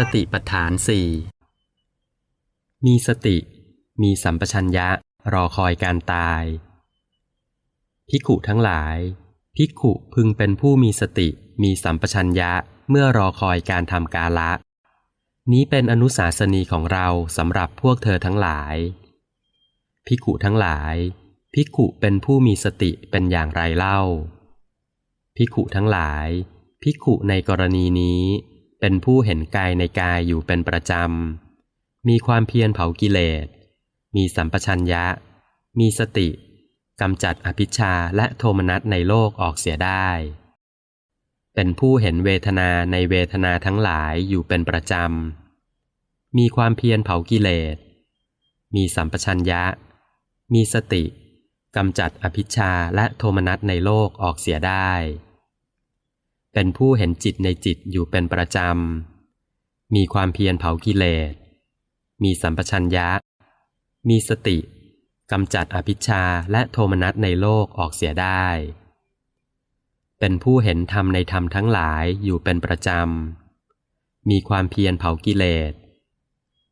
สติปัฏฐานสี่มีสติ มีสัมปชัญญะรอคอยการตายภิกขุทั้งหลายภิกขุพึงเป็นผู้มีสติ มีสัมปชัญญะเมื่อรอคอยการทำกาละ นี้เป็นอนุสาสนีของเราสำหรับพวกเธอทั้งหลายภิกขุทั้งหลายภิกขุเป็นผู้มีสติเป็นอย่างไรเล่าภิกขุทั้งหลายภิกขุในกรณีนี้ เป็นผู้เห็นกายในกายอยู่เป็นประจำ มีความเพียรเผากิเลส มีสัมปชัญญะ มีสติกำจัดอภิชาและโทมนัสในโลกออกเสียได้ เป็นผู้เห็นเวทนาในเวทนาทั้งหลายอยู่เป็นประจำ มีความเพียรเผากิเลส มีสัมปชัญญะ มีสติกำจัดอภิชาและโทมนัสในโลกออกเสียได้ เป็นผู้เห็นจิตในจิตอยู่เป็นประจำ มีความเพียรเผากิเลส มีสัมปชัญญะ มีสติกำจัดอภิชาและโทมนัสในโลกออกเสียได้ เป็นผู้เห็นธรรมในธรรมทั้งหลายอยู่เป็นประจำ มีความเพียรเผากิเลส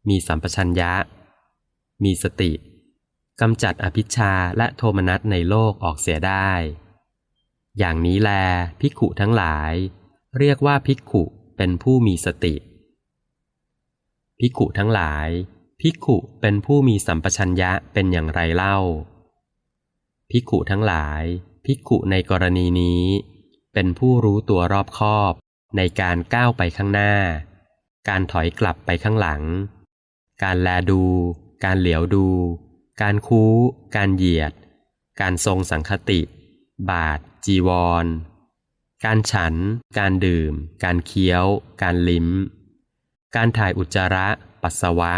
มีสัมปชัญญะ มีสติกำจัดอภิชาและโทมนัสในโลกออกเสียได้ อย่างนี้แลภิกขุทั้งหลาย เรียกว่าภิกขุเป็นผู้มีสติ ภิกขุทั้งหลาย ภิกขุเป็นผู้มีสัมปชัญญะเป็นอย่างไรเล่า ภิกขุทั้งหลาย ภิกขุในกรณีนี้ เป็นผู้รู้ตัวรอบคอบในการก้าวไปข้างหน้า การถอยกลับไปข้างหลัง การแลดู การเหลียวดู การคู้ การเหยียด การทรงสังคติ บาท จีวร การฉัน การดื่ม การเคี้ยว การลิ้ม การถ่ายอุจจาระ ปัสสาวะ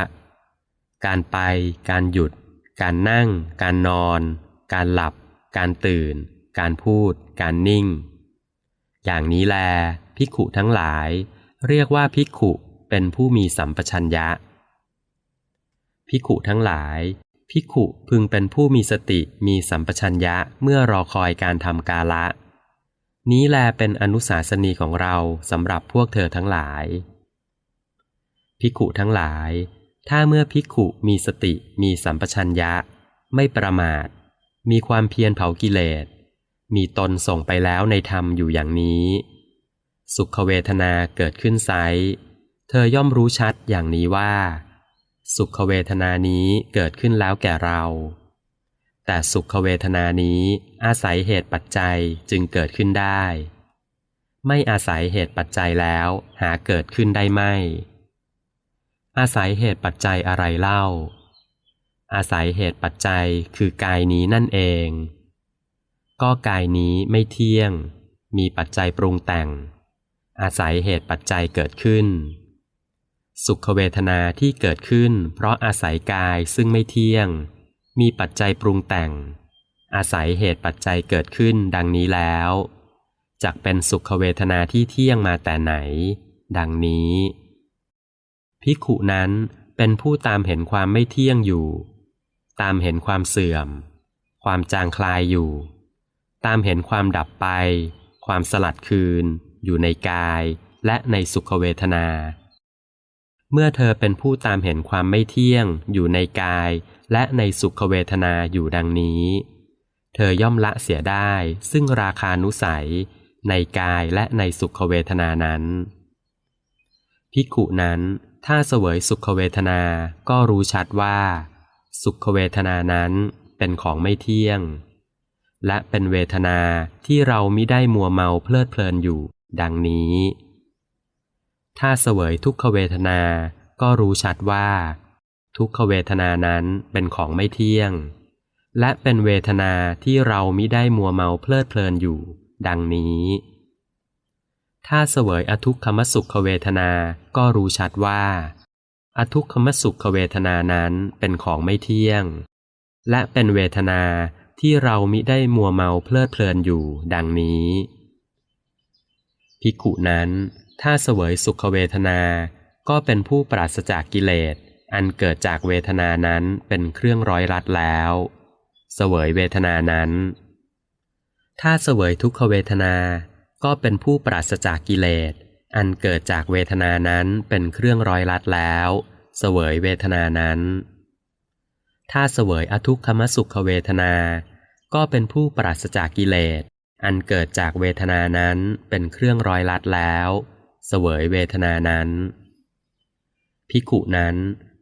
การไป การหยุด การนั่ง การนอน การหลับ การตื่น การพูด การนิ่ง อย่างนี้แลภิกขุทั้งหลาย เรียกว่าภิกขุเป็นผู้มีสัมปชัญญะภิกขุทั้งหลาย ภิกขุพึงเป็นผู้มีสติมีสัมปชัญญะเมื่อรอคอยการทำกาละ นี้แลเป็นอนุสาสนีของเราสำหรับพวกเธอทั้งหลาย ภิกขุทั้งหลาย ถ้าเมื่อภิกขุมีสติมีสัมปชัญญะ ไม่ประมาท มีความเพียรเผากิเลส มีตนส่งไปแล้วในธรรมอยู่อย่างนี้ สุขเวทนาเกิดขึ้นไซเธอย่อมรู้ชัดอย่างนี้ว่า สุขเวทนานี้เกิดขึ้นแล้วแก่เรา แต่สุขเวทนานี้อาศัยเหตุปัจจัยจึงเกิดขึ้นได้ ไม่อาศัยเหตุปัจจัยแล้วหาเกิดขึ้นได้ไม่ อาศัยเหตุปัจจัยอะไรเล่า อาศัยเหตุปัจจัยคือกายนี้นั่นเอง ก็กายนี้ไม่เที่ยง มีปัจจัยปรุงแต่ง อาศัยเหตุปัจจัยเกิดขึ้น สุขเวทนาที่เกิดขึ้น เพราะอาศัยกายซึ่งไม่เที่ยง มีปัจจัยปรุงแต่ง อาศัยเหตุปัจจัยเกิดขึ้นดังนี้แล้วจักเป็นสุขเวทนาที่เที่ยงมาแต่ไหน ดังนี้พิขุนั้นเป็นผู้ตามเห็นความไม่เที่ยงอยู่ ตามเห็นความเสื่อม ความจางคลายอยู่ ตามเห็นความดับไป ความสลัดคืน อยู่ในกายและในสุขเวทนา เมื่อเธอเป็นผู้ตามเห็นความไม่เที่ยง อยู่ในกาย และในสุขเวทนาอยู่ดังนี้ เธอย่อมละเสียได้ ซึ่งราคานุสัย ในกายและในสุขเวทนานั้นภิกุนั้น ถ้าเสวยสุขเวทนา ก็รู้ชัดว่า สุขเวทนานั้นเป็นของไม่เที่ยง และเป็นเวทนาที่เรามิได้มัวเมาเพลิดเพลินอยู่ ดังนี้ ถ้าเสวยทุกขเวทนา ก็รู้ชัดว่า ทุกขเวทนานั้นเป็นของไม่เที่ยง และเป็นเวทนาที่เรามิได้มัวเมาเพลิดเพลินอยู่ ดังนี้ ถ้าเสวยอทุกขมสุขเวทนา ก็รู้ชัดว่า อทุกขมสุขเวทนานั้นเป็นของไม่เที่ยง และเป็นเวทนาที่เรามิได้มัวเมาเพลิดเพลินอยู่ ดังนี้ภิกุนั้น ถ้าเสวยสุขเวทนา ก็เป็นผู้ปราศจากกิเลส อันเกิดจากเวทนานั้นเป็นเครื่องร้อยรัดแล้ว เสวยเวทนานั้น ถ้าเสวยทุกขเวทนา ก็เป็นผู้ปราศจากกิเลส อันเกิดจากเวทนานั้นเป็นเครื่องร้อยลัดแล้ว เสวยเวทนานั้น ถ้าเสวยอทุกขมสุขเวทนา ก็เป็นผู้ปราศจากกิเลส อันเกิดจากเวทนานั้นเป็นเครื่องร้อยลัดแล้ว เสวยเวทนานั้นภิกุนั้น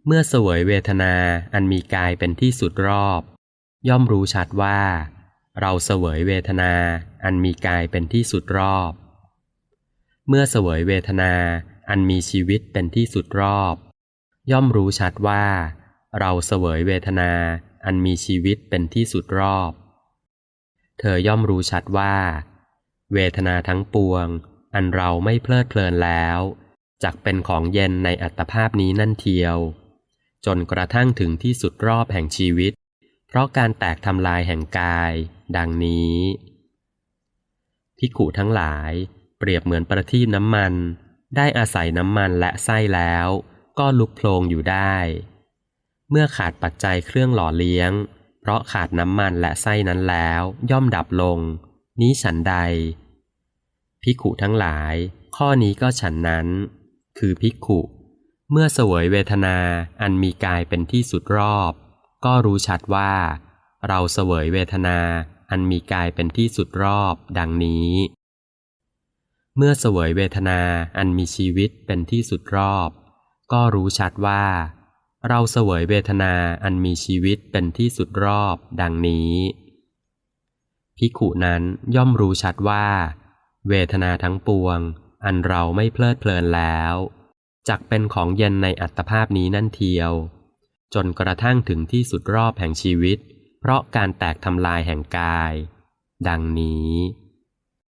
เมื่อเสวยเวทนาอันมีกายเป็นที่สุดรอบ ย่อมรู้ชัดว่า เราเสวยเวทนาอันมีกายเป็นที่สุดรอบ เมื่อเสวยเวทนาอันมีชีวิตเป็นที่สุดรอบ ย่อมรู้ชัดว่า เราเสวยเวทนาอันมีชีวิตเป็นที่สุดรอบ เธอย่อมรู้ชัดว่า เวทนาทั้งปวง อันเราไม่เพลิดเพลินแล้วจักเป็นของเย็นในอัตภาพนี้นั่นเทียว จนกระทั่งถึงที่สุดรอบแห่งชีวิต เพราะการแตกทำลายแห่งกาย ดังนี้พิกุทั้งหลายเปรียบเหมือนประทีปน้ำมัน ได้อาศัยน้ำมันและไส้แล้ว ก็ลุกโพลงอยู่ได้ เมื่อขาดปัจจัยเครื่องหล่อเลี้ยง เพราะขาดน้ำมันและไส้นั้นแล้ว ย่อมดับลง นี้ฉันใด พิกุทั้งหลาย ข้อนี้ก็ฉันนั้น คือพิกขุ เมื่อเสวยเวทนาอันมีกายเป็นที่สุดรอบ ก็รู้ชัดว่า เราเสวยเวทนาอันมีกายเป็นที่สุดรอบ ดังนี้ เมื่อเสวยเวทนาอันมีชีวิตเป็นที่สุดรอบ ก็รู้ชัดว่า เราเสวยเวทนาอันมีชีวิตเป็นที่สุดรอบ ดังนี้พิขุนั้นย่อมรู้ชัดว่า เวทนาทั้งปวง อันเราไม่เพลิดเพลินแล้วจักเป็นของเย็นในอัตภาพนี้นั่นเทียว จนกระทั่งถึงที่สุดรอบแห่งชีวิต เพราะการแตกทำลายแห่งกาย ดังนี้